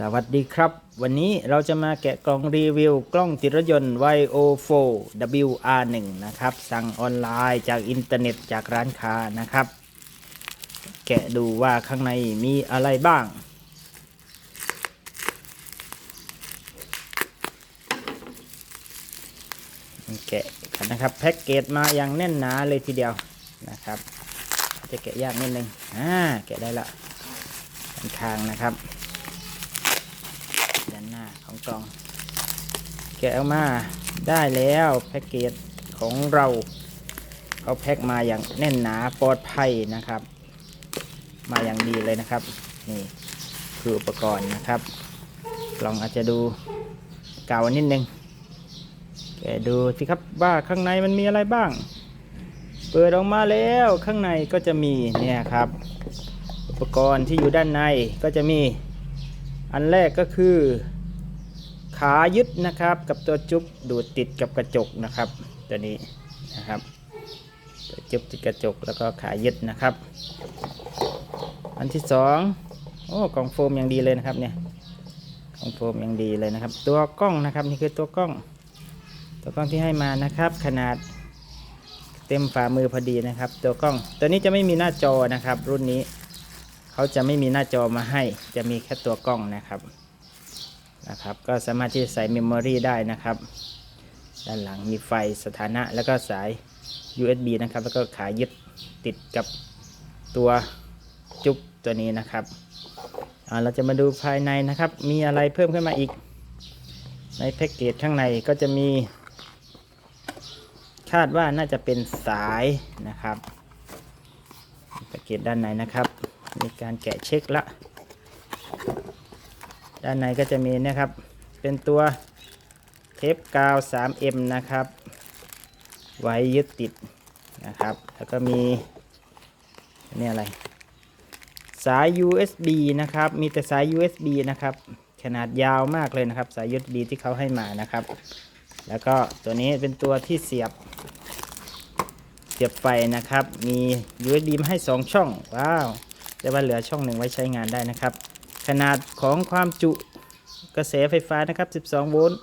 สวัสดีครับ วันนี้เราจะมาแกะกล่องรีวิว กล้องติดรถยนต์ YO4 WR1 นะครับ สั่งออนไลน์จากอินเทอร์เน็ตจากร้านค้านะครับ แกะดูว่าข้างในมีอะไรบ้าง แกะกันนะครับ แพ็กเกจมาอย่างแน่นหนาเลยทีเดียวนะครับ จะแกะยากนิดนึงอ่าแกะได้ละด้านข้างนะครับ ด้านหน้าของ กล่อง แกะออกมาได้แล้วแพ็กเกจของเราเขาแพ็กมาอย่างแน่นหนาปลอดภัยนะครับ มาอย่างดีเลยนะครับ นี่คืออุปกรณ์นะครับ กล่องอาจจะดูเก่านิดนึงแกดูสิครับว่าข้างในมันมีอะไรบ้าง เปิดออกมาแล้วข้างในก็จะมีเนี่ยครับ อุปกรณ์ที่อยู่ด้านในก็จะมีอันแรกก็คือ ขายึดนะครับ กับตัวจุ๊บดูดติดกับกระจกนะครับ ตัวนี้นะครับตัวจุ๊บติดกระจกแล้วก็ขายึดนะครับ อันที่สองโอ้กล่องโฟมอย่างดีเลยนะครับเนี่ยกล่องโฟมอย่างดีเลยนะครับ ตัวกล้องนะครับนี่คือตัวกล้อง ตัวกล้องที่ให้มานะครับ ขนาดเต็มฝ่ามือพอดีนะครับ ตัวกล้อง ตัวนี้จะไม่มีหน้าจอนะครับ รุ่นนี้เขาจะไม่มีหน้าจอมาให้ จะมีแค่ตัวกล้องนะครับ นะครับ ก็สามารถที่จะใส่เมมโมรีได้นะครับ ด้านหลังมีไฟสถานะแล้วก็สาย USB นะครับ แล้วก็ขายึดติดกับตัวจุ๊บตัวนี้นะครับเราจะมาดูภายในนะครับ มีอะไรเพิ่มขึ้นมาอีก ในแพ็กเกจข้างในก็จะมี คาดว่าน่าจะเป็นสายนะครับแพ็กเกจด้านในนะครับ มีการแกะเช็คละ ด้านในก็จะมีนะครับ เป็นตัวเทปกาว 3M นะครับ ไว้ยึดติดนะครับ แล้วก็มีนี่อะไร สาย USB นะครับ มีแต่สาย USB นะครับ ขนาดยาวมากเลยนะครับ สาย USB ที่เขาให้มานะครับ แล้วก็ตัวนี้เป็นตัวที่เสียบ เสียบไฟนะครับ มี USB มาให้ 2 ช่อง ว้าว แต่ว่าเหลือช่องหนึ่งไว้ใช้งานได้นะครับ ขนาดของความจุกระแสไฟฟ้านะครับ 12 โวลต์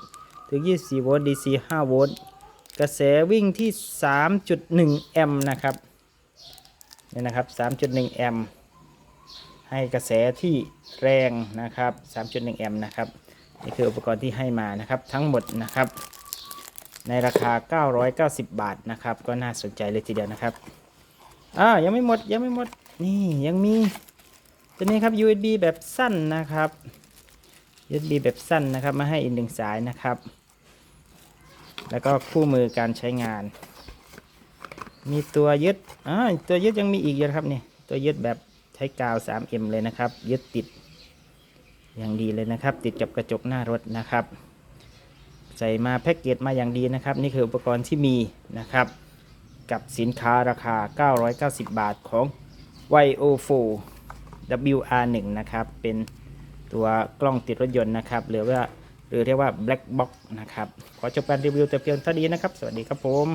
ถึง 24 โวลต์ DC 5 โวลต์กระแสวิ่งที่ 3.1 แอมป์นะครับนี่นะครับ 3.1 แอมป์ให้กระแสที่แรงนะครับ 3.1 แอมป์นะครับนี่คืออุปกรณ์ที่ให้มานะครับทั้งหมดนะครับ ในราคา 990 บาทนะครับ ก็น่าสนใจเลยทีเดียวนะครับอ่ายังไม่หมดยังไม่หมดนี่ยังมี ตัวนี้ครับ USB แบบสั้นนะครับ USB แบบสั้นนะครับ มาให้อีกหนึ่งสายนะครับ แล้วก็คู่มือการใช้งาน มีตัวยึดอ่าตัวยึดยังมีอีกอยู่นะครับนี่ตัวยึดแบบใช้กาว 3M เลยนะครับ ยึดติดอย่างดีเลยนะครับ ติดกับกระจกหน้ารถนะครับ ใส่มาแพ็กเกจมาอย่างดีนะครับ นี่คืออุปกรณ์ที่มีนะครับ กับสินค้าราคา 990 บาทของ YO4 WR1 นะครับ เป็นตัวกล้องติดรถยนต์นะครับ หรือว่าหรือเรียกว่า black box นะครับ ขอจบการรีวิวแต่เพียงเท่านี้นะครับ สวัสดีครับผม